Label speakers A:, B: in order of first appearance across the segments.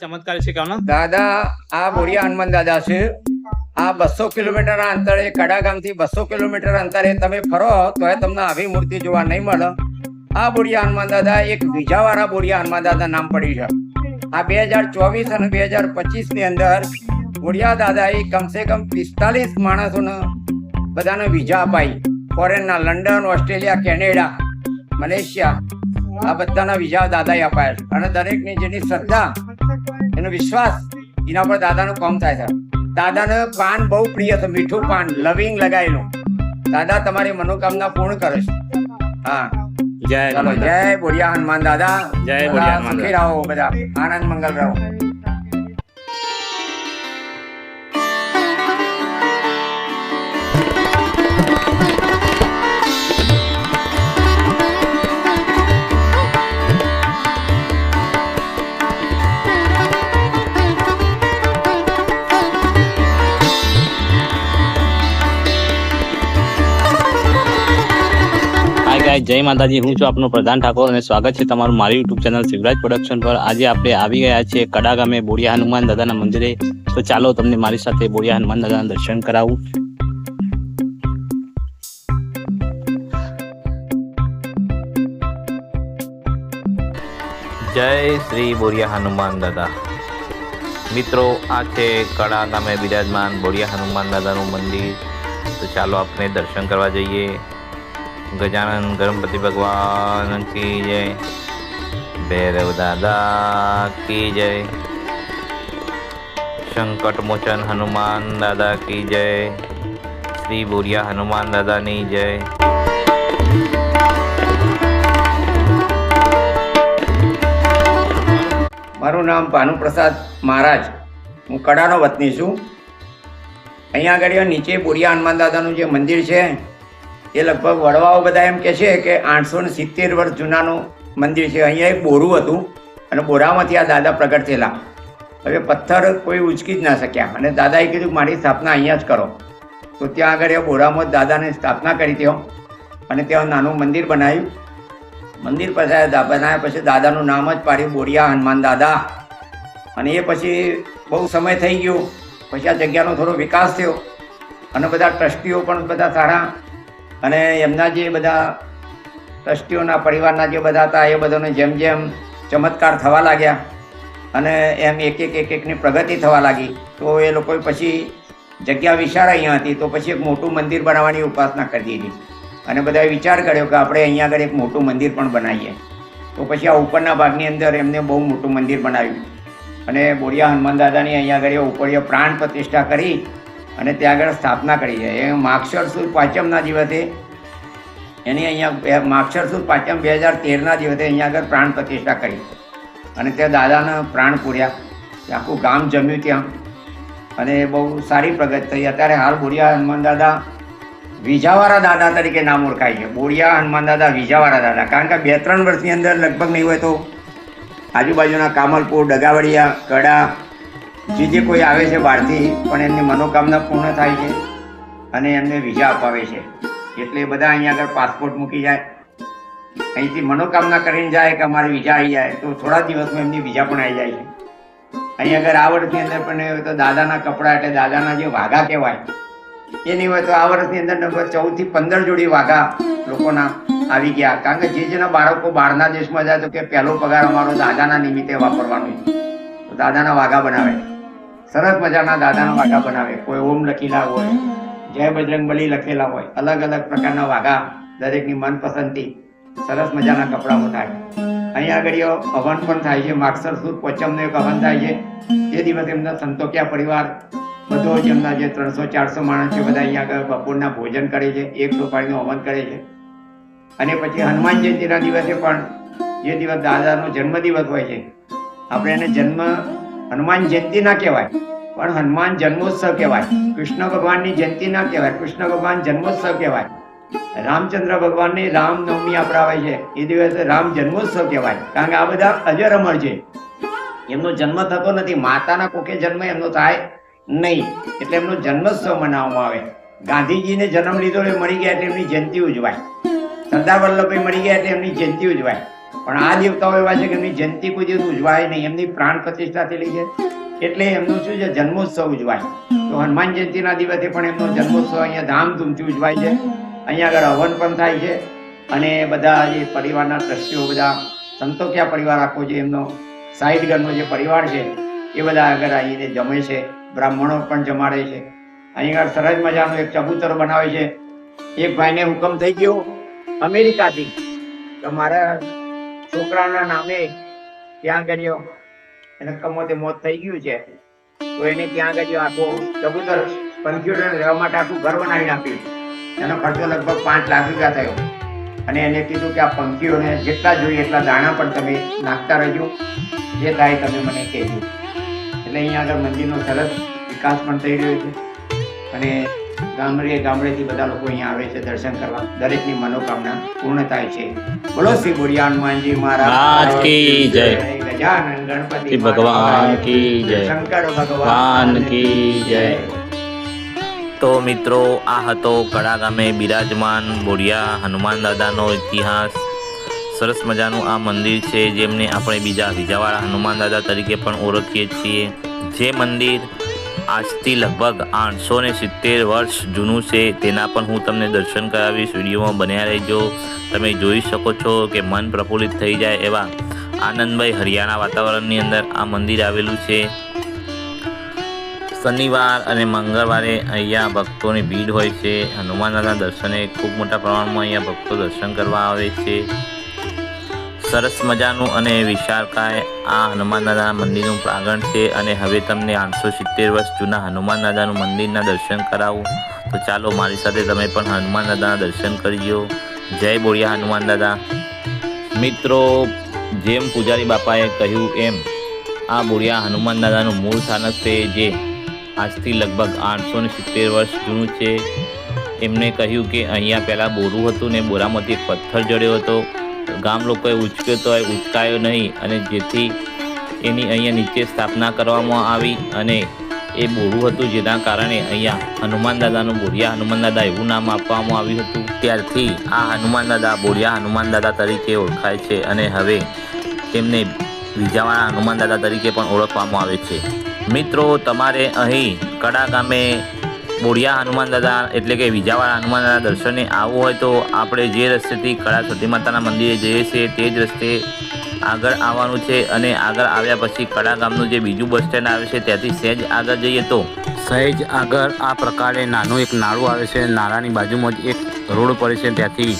A: ચમત્કાર છે કેવાનો
B: દાદા આ બોરિયા હનુમાન દાદા છે. આ બસો કિલોમીટર અંતરે કડા ગામથી બસો કિલોમીટર અંતરે તમે ફરો તો એ તમને આવી મૂર્તિ જોવા નહીં મળે. આ બોરિયા હનુમાન દાદા એક બીજાવાળા બોરિયા હનુમાન દાદા નામ પડી છે. આ બે હજાર ચોવીસ અને બે હજાર પચીસની અંદર બોરિયા દાદાએ કમસે કમ પિસ્તાલીસ માણસોને બધાને વિઝા અપાઈ. ફોરેનના લંડન ઓસ્ટ્રેલિયા કેનેડા મલેશિયા આ બધાના વિઝા દાદાએ અપાયા અને દરેકની જેની શ્રદ્ધા એનો વિશ્વાસ એના પર દાદાનું કામ થાય છે. દાદાને પાન બહુ પ્રિય હતો મીઠું પાન લવિંગ લગાવેલું દાદા તમારી મનોકામના પૂર્ણ કરે છે. હા.
A: જય
B: જય બોરિયા હનુમાન દાદા.
A: જય હનુમાન
B: સુખી રહો બધા. આનંદ મંગલ રહો.
A: હાય ગાય જય માતાજી, હું છું આપનો પ્રધાન ઠાકોર અને સ્વાગત છે તમારું મારી યુટ્યુબ ચેનલ શિવરાજ પ્રોડક્શન પર. આજે આપણે આવી ગયા છીએ કડા ગામે બોડિયા હનુમાન દાદાના મંદિરે. તો ચાલો તમને મારી સાથે બોડિયા હનુમાન દાદાના દર્શન કરાવું.
C: જય શ્રી બોરિયા હનુમાન દાદા. મિત્રો, આ છે કડા ગામે બિરાજમાન બોરિયા હનુમાન દાદાનું મંદિર. તો ચાલો આપણે દર્શન કરવા જઈએ. ગજાનન ગણપતિ ભગવાન કી જય. ભૈરવ દાદા કી જય. સંકટ મોચન હનુમાન દાદા કી જય. શ્રી બોરિયા હનુમાન દાદાની જય.
B: મારું નામ ભાનુપ્રસાદ મહારાજ. હું કડાનો વતની છું. અહીંયા આગળ નીચે બોરિયા હનુમાન દાદાનું જે મંદિર છે એ લગભગ વડવાઓ બધા એમ કે છે કે આઠસો ને સિત્તેર વર્ષ જૂનાનું મંદિર છે. અહીંયા એક બોરું હતું અને બોરામાંથી આ દાદા પ્રગટ થયેલા. હવે પથ્થર કોઈ ઉચકી જ ના શક્યા. અને દાદાએ કીધું, મારી સ્થાપના અહીંયા જ કરો. તો ત્યાં આગળ એ બોરામાં દાદાની સ્થાપના કરી ત્યાં અને ત્યાં નાનું મંદિર બનાવ્યું. મંદિર પછી બનાવ્યા પછી દાદાનું નામ જ પાડ્યું, બોરિયા હનુમાન દાદા. અને એ પછી બહુ સમય થઈ ગયો. પછી આ જગ્યાનો થોડો વિકાસ થયો. અને બધા ટ્રસ્ટીઓ પણ બધા સારા અને એમના જે બધા ટ્રસ્ટીઓના પરિવારના જે બધા હતા, એ બધાને જેમ જેમ ચમત્કાર થવા લાગ્યા અને એમ એક એક એક એકની પ્રગતિ થવા લાગી. તો એ લોકોએ પછી જગ્યા વિશાળ અહીંયા હતી, તો પછી એક મોટું મંદિર બનાવવાની ઉપાસના કરી દીધી. અને બધાએ વિચાર કર્યો કે આપણે અહીંયા આગળ એક મોટું મંદિર પણ બનાવીએ. તો પછી આ ઉપરના ભાગની અંદર એમને બહુ મોટું મંદિર બનાવ્યું. અને બોરિયા હનુમાન દાદાની અહીંયા આગળ ઉપરીય પ્રાણ પ્રતિષ્ઠા કરી અને ત્યાં આગળ સ્થાપના કરી છે. એ માક્ષર સુદ પાંચમના દિવસે, એની અહીંયા માક્ષર પાંચમ બે હજાર તેરના દિવસે અહીંયા આગળ પ્રાણ પ્રતિષ્ઠા કરી. અને ત્યાં દાદાના પ્રાણ પૂર્યા. આખું ગામ જમ્યું ત્યાં. અને બહુ સારી પ્રગતિ થઈ. અત્યારે હાલ બોરિયા હનુમાન દાદા વિજાવાળા દાદા તરીકે નામ ઓળખાય છે. બોરિયા હનુમાન દાદા વિજાવાળા દાદા. કારણ કે બે, ત્રણ વર્ષની અંદર લગભગ નહીં હોય તો આજુબાજુના કામલપુર, ડગાવડિયા, કડા જે જે કોઈ આવે છે બહારથી, પણ એમની મનોકામના પૂર્ણ થાય છે અને એમને વિઝા અપાવે છે. એટલે બધા અહીંયા આગળ પાસપોર્ટ મૂકી જાય. અહીંથી મનોકામના કરીને જાય કે અમારે વિઝા આવી જાય, તો થોડા દિવસમાં એમની વિઝા પણ આવી જાય છે. અહીંયા આગળ આ વર્ષની અંદર પણ તો દાદાના કપડાં એટલે દાદાના જે વાઘા કહેવાય એ નહીં હોય તો આ વર્ષની અંદર નંબર ચૌદથી પંદર જોડી વાઘા લોકોના આવી ગયા. કારણ કે જે જેના બાળકો બહારના દેશમાં જાય તો કે પહેલો પગાર અમારો દાદાના નિમિત્તે વાપરવાનો છે. દાદાના વાઘા બનાવે. સરસ મજાના દાદાના વાઘા બનાવે. કોઈ ઓમ લખેલા હોય, જય બજરંગ બલી લખેલા હોય, અલગ અલગ પ્રકારના વાઘા દરેકની મનપસંદથી સરસ મજાના કપડાઓ થાય. અહીંયા આગળ હવન પણ થાય છે માક્ષર સુદ પોચમનો એક હવન થાય છે. તે દિવસે એમના સંતોકિયા પરિવાર બધો જ એમના જે ત્રણસો, ચારસો માણસ છે, બધા અહીંયા આગળ બપોરના ભોજન કરે છે, એક સોપારીનું હવન કરે છે. અને પછી હનુમાન જયંતિના દિવસે પણ જે દિવસ દાદાનો જન્મદિવસ હોય છે. આપણે એને જન્મ હનુમાન જયંતિ ના કહેવાય. પણ હનુમાન જન્મોત્સવ કહેવાય. કૃષ્ણ ભગવાનની જયંતિ ના કહેવાય. કૃષ્ણ ભગવાન જન્મોત્સવ કહેવાય. રામચંદ્ર ભગવાનની રામનવમી આપણે આવે છે. એ દિવસે રામ જન્મોત્સવ કહેવાય. કારણ કે આ બધા અજર અમર છે. એમનો જન્મ થતો નથી. માતાના કોકે જન્મ એમનો થાય નહીં. એટલે એમનો જન્મોત્સવ મનાવવામાં આવે. ગાંધીજીને જન્મ લીધો એ મળી ગયા એટલે એમની જયંતિ ઉજવાય. સરદાર વલ્લભભાઈ મળી ગયા એટલે એમની જયંતિ ઉજવાય. પણ આ દેવતાઓ એવા છે કે એમની જયંતિ કોઈ દિવસ ઉજવાય નહીં. એમની પ્રાણ પ્રતિષ્ઠા થયેલી છે. એટલે એમનું શું છે? જન્મોત્સવ ઉજવાય. તો હનુમાન જયંતિના દિવસે પણ એમનો જન્મોત્સવ અહીંયા ધામધૂમથી ઉજવાય છે. અહીંયા આગળ હવન પણ થાય છે. અને બધા જે પરિવારના ટ્રસ્ટીઓ બધા સંતોખ્યા પરિવાર આખો જે એમનો સાહિદગરનો જે પરિવાર છે, એ બધા આગળ આવીને જમે છે. બ્રાહ્મણો પણ જમાડે છે. અહીં આગળ સરસ મજાનું એક ચબૂતર બનાવે છે. એક ભાઈને હુકમ થઈ ગયો, અમેરિકાથી. તો મારા છોકરાના નામે ત્યાં કર્યો એને કમોતે મોત થઈ ગયું છે. તો એને ત્યાં કર્યો આખો કબૂતર પંખીઓને રહેવા માટે આખું ઘર બનાવીને આપ્યું. એનો ખર્ચો લગભગ પાંચ લાખ રૂપિયા થયો. અને એને કીધું કે આ પંખીઓને જેટલા જોઈએ એટલા દાણા પણ તમે નાખતા રહેજો. જે થાય તમે મને કહેજો. એટલે અહીંયા આગળ મંદિરનો સરસ વિકાસ પણ થઈ રહ્યો છે. અને ગામડે ગામડેથી બધા લોકો અહીંયા આવે છે દર્શન કરવા. દરેકની મનોકામના પૂર્ણ થાય છે. બોલો શ્રી બોરિયા હનુમાનજી
A: મહારાજ. કી જય.
B: ગજાનન ગણપતિ
A: ભગવાન કી જય.
B: શંકર
A: ભગવાન કી જય.
C: તો મિત્રો આ હતો કડા ગામે બિરાજમાન બોરિયા હનુમાન દાદાનો ઇતિહાસ. સરસ મજાનું આ મંદિર છે જેમને આપણે બીજા બીજાવાળા હનુમાન દાદા તરીકે પણ ઓળખીએ છીએ. જે મંદિર આજથી લગભગ આઠસો ને સિત્તેર વર્ષ જૂનું છે. તેના પણ હું તમને દર્શન કરાવીશ. વિડીયોમાં બન્યા રહેજો. તમે જોઈ શકો છો કે મન પ્રફુલ્લિત થઈ જાય એવા આનંદભાઈ હરિયાણા વાતાવરણની અંદર આ મંદિર આવેલું છે. શનિવાર અને મંગળવારે અહીંયા ભક્તોની ભીડ હોય છે. હનુમાનના દર્શને ખૂબ મોટા પ્રમાણમાં અહીંયા ભક્તો દર્શન કરવા આવે છે. સરસ મજાનું અને વિશાળકાય આ હનુમાન દાદાના મંદિરનું પ્રાંગણ છે અને હવે તમને આઠસો સિત્તેર વર્ષ જૂના હનુમાન દાદાનું મંદિરના દર્શન કરાવું. તો ચાલો મારી સાથે તમે પણ હનુમાન દાદાના દર્શન કરજો. જય બોળિયા હનુમાન દાદા. મિત્રો, જેમ પૂજારી બાપાએ કહ્યું એમ, આ બોળિયા હનુમાન દાદાનું મૂળ સ્થાનક છે જે આજથી લગભગ આઠસો ને સિત્તેર વર્ષ જૂનું છે. એમણે કહ્યું કે અહીંયા પહેલાં બોરું હતું ને બોરામાંથી પથ્થર જડ્યો હતો. ગામ લોકોએ ઉચક્યો તો ઉચકાયો નહીં અને જેથી એની અહીંયા નીચે સ્થાપના કરવામાં આવી અને એ બોરું હતું જેના કારણે અહીંયા હનુમાન દાદાનું બોરિયા હનુમાન દાદા એવું નામ આપવામાં આવ્યું હતું. ત્યારથી આ હનુમાન દાદા બોરિયા હનુમાન દાદા તરીકે ઓળખાય છે અને હવે તેમને વિજાવાળા હનુમાન દાદા તરીકે પણ ઓળખવામાં આવે છે. મિત્રો, તમારે અહીં કડા ગામે બોડિયા હનુમાન દાદા એટલે કે વિજાવાળા હનુમાન દાદા દર્શને આવવું હોય તો આપણે જે રસ્તેથી કડા સતી માતાના મંદિરે જઈએ છીએ તે જ રસ્તે આગળ આવવાનું છે અને આગળ આવ્યા પછી કડા ગામનું જે બીજું બસ સ્ટેન્ડ આવે છે ત્યાંથી સહેજ આગળ જઈએ તો.
A: સહેજ આગળ આ પ્રકારે નાનું એક નાળું આવે છે નાળાની બાજુમાં જ એક રોડ પડે છે ત્યાંથી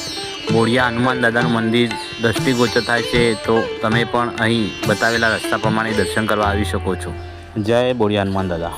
A: બોડિયા હનુમાન દાદાનું મંદિર દ્રષ્ટિગોચર થાય છે તો તમે પણ અહીં બતાવેલા રસ્તા પ્રમાણે દર્શન કરવા આવી શકો છો. જય બોડિયા હનુમાન દાદા.